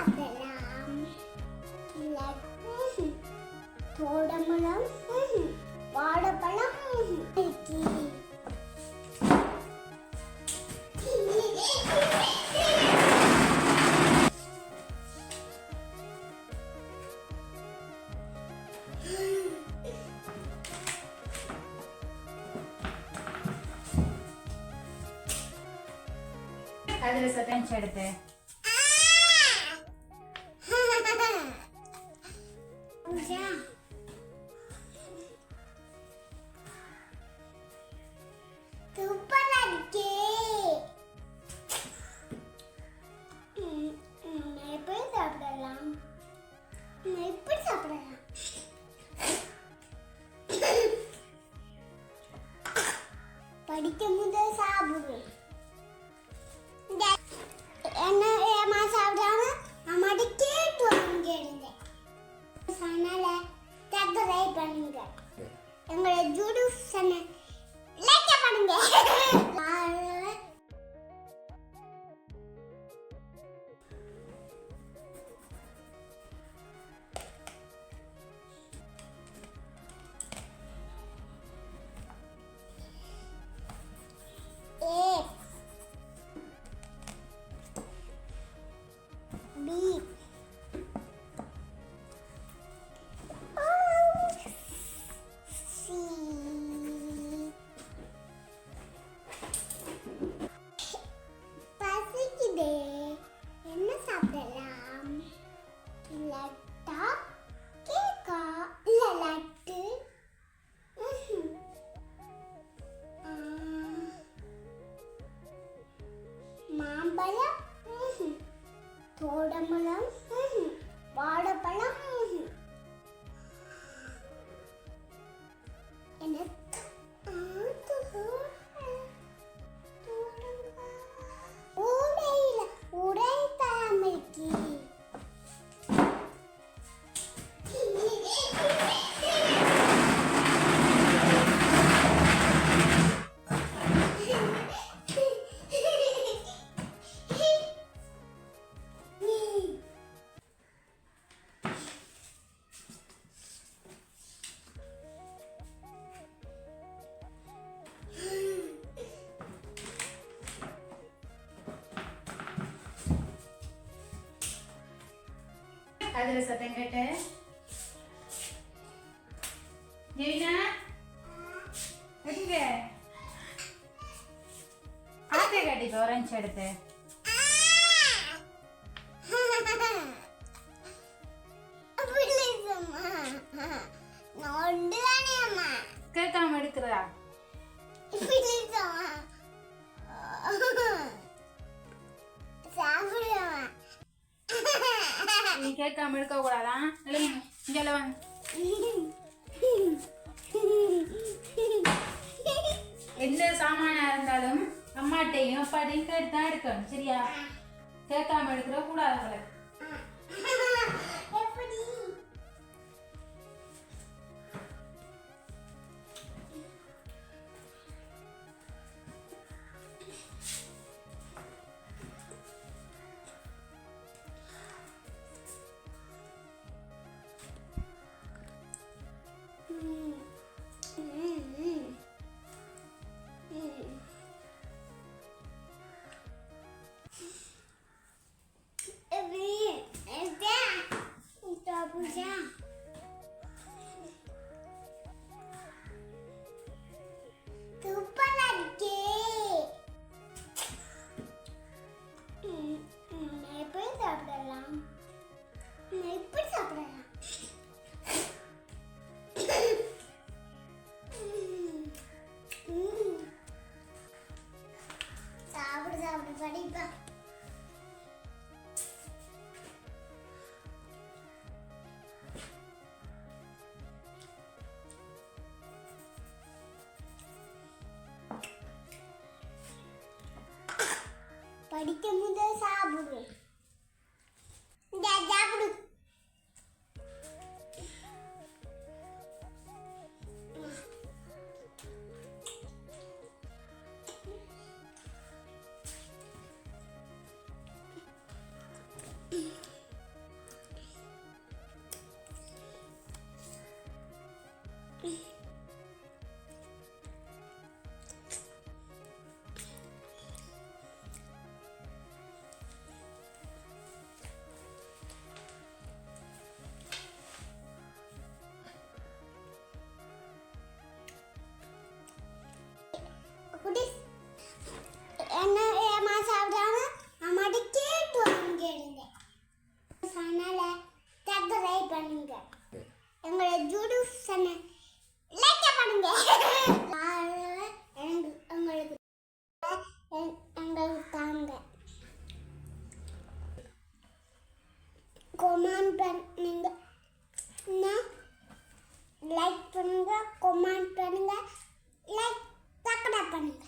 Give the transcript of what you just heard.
சாப்பிடலாம் லட்டு தோடம்பழம் வாழைப்பழம் சாப்பிடுவேன் மாம்பழம் தோடம்பழம் ம்ஹும். வாழைப்பழம் அதிரச பெங்கட்டு ஜெயினா எங்க ஆத்தே கட்டி ஆரஞ்சு எடுத்து கேட்காம எடுக்கிறதா சாப்பிடுவேன் நீ கேட்காம எடுக்க கூடாதா? இங்கே வாங்க. எந்த சாமானா இருந்தாலும் அம்மாட்டையும் அப்பாட்டையும் கேட்டு தான் எடுக்கணும் சரியா? கேட்காம எடுக்கிற கூடாது burada. പഠിക്കുന്നത് സാബുറും உங்களோட ஜூடு சேனல் லைக் பண்ணுங்க எனக்கு உங்களுக்கு உங்களுக்கு தாங்க. கொமெண்ட் பண்ணுங்க லைக் பண்ணுங்க கொமெண்ட் பண்ணுங்க லைக் பண்ணுங்க.